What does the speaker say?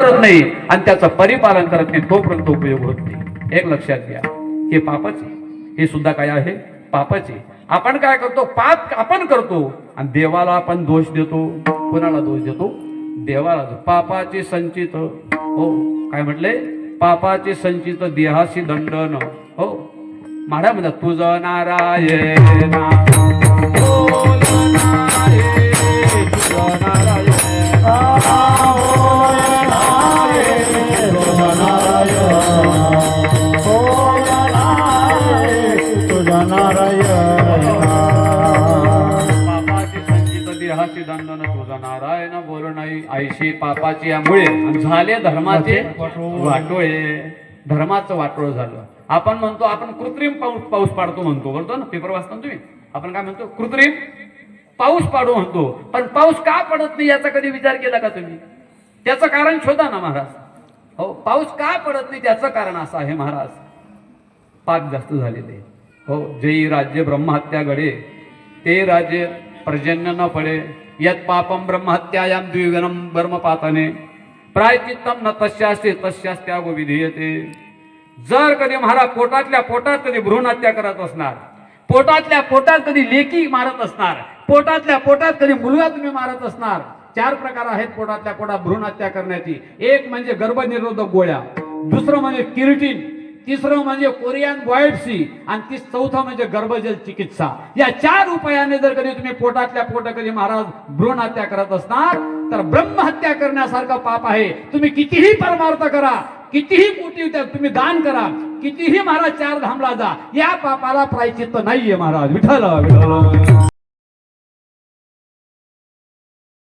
करत नाही आणि त्याचं परिपालन करत नाही तोपर्यंत उपयोग होत नाही. एक लक्षात घ्या हे पापच हे सुद्धा काय आहे? पापच आहे. आपण काय करतो? पाप आपण करतो आणि देवाला आपण दोष देतो. कोणाला दोष देतो? देवाला पापाचे संचित हो काय म्हटले? पापाचे संचित देहाशी दंडन हो. माडा म्हणा तुझ नारायण देहाची दंडन तुझा नारायण बोल नाही. आईशी पापाची यामुळे झाले धर्माचे वाटोळे. धर्माचं वाटोळ झालं. आपण म्हणतो आपण कृत्रिम पाऊस पाऊस पाडतो म्हणतो. बोलतो ना पेपर वाचतो ना तुम्ही? आपण काय म्हणतो कृत्रिम पाऊस पाडू म्हणतो. पण पाऊस का पडत नाही याचा कधी विचार केला का तुम्ही? त्याचं कारण शोधा ना महाराज. हो पाऊस का पडत नाही त्याचं कारण असं आहे महाराज. पाप जास्त झालेले. हो जयी राज्य ब्रह्महत्या घडे ते राज्य पर्जन्य न पडे यत पापम ब्रह्महत्यायाम द्विगनम ब्रह्मपातने प्रायचित्तम न तस्यास्ते तस्यास्त्यागो विधीयते। जर कधी महाराज पोटातल्या पोटात कधी भ्रूणहत्या करत असणार पोटातल्या पोटात कधी लेकी मारत असणार पोटातल्या पोटात कधी मुलगा तुम्ही मारत असणार चार प्रकार आहेत पोटातल्या पोटात भ्रूण हत्या करण्याची. एक म्हणजे गर्भनिरोधक गोळ्या दुसरं म्हणजे किरटीन तिसरं म्हणजे कोरियन बॉयडसी आणि तीस चौथं म्हणजे गर्भजल चिकित्सा. या चार उपायाने जर कधी तुम्ही पोटातल्या पोट कधी महाराज भ्रूण हत्या करत असणार तर ब्रह्महत्या करण्यासारखं पाप आहे. तुम्ही कितीही परमार्थ करा कितीही कोटी तुम्ही दान करा कितीही महाराज चार धामला जा या पापाला प्रायचित्त नाहीये महाराज. विठ्ठल विठ्ठल.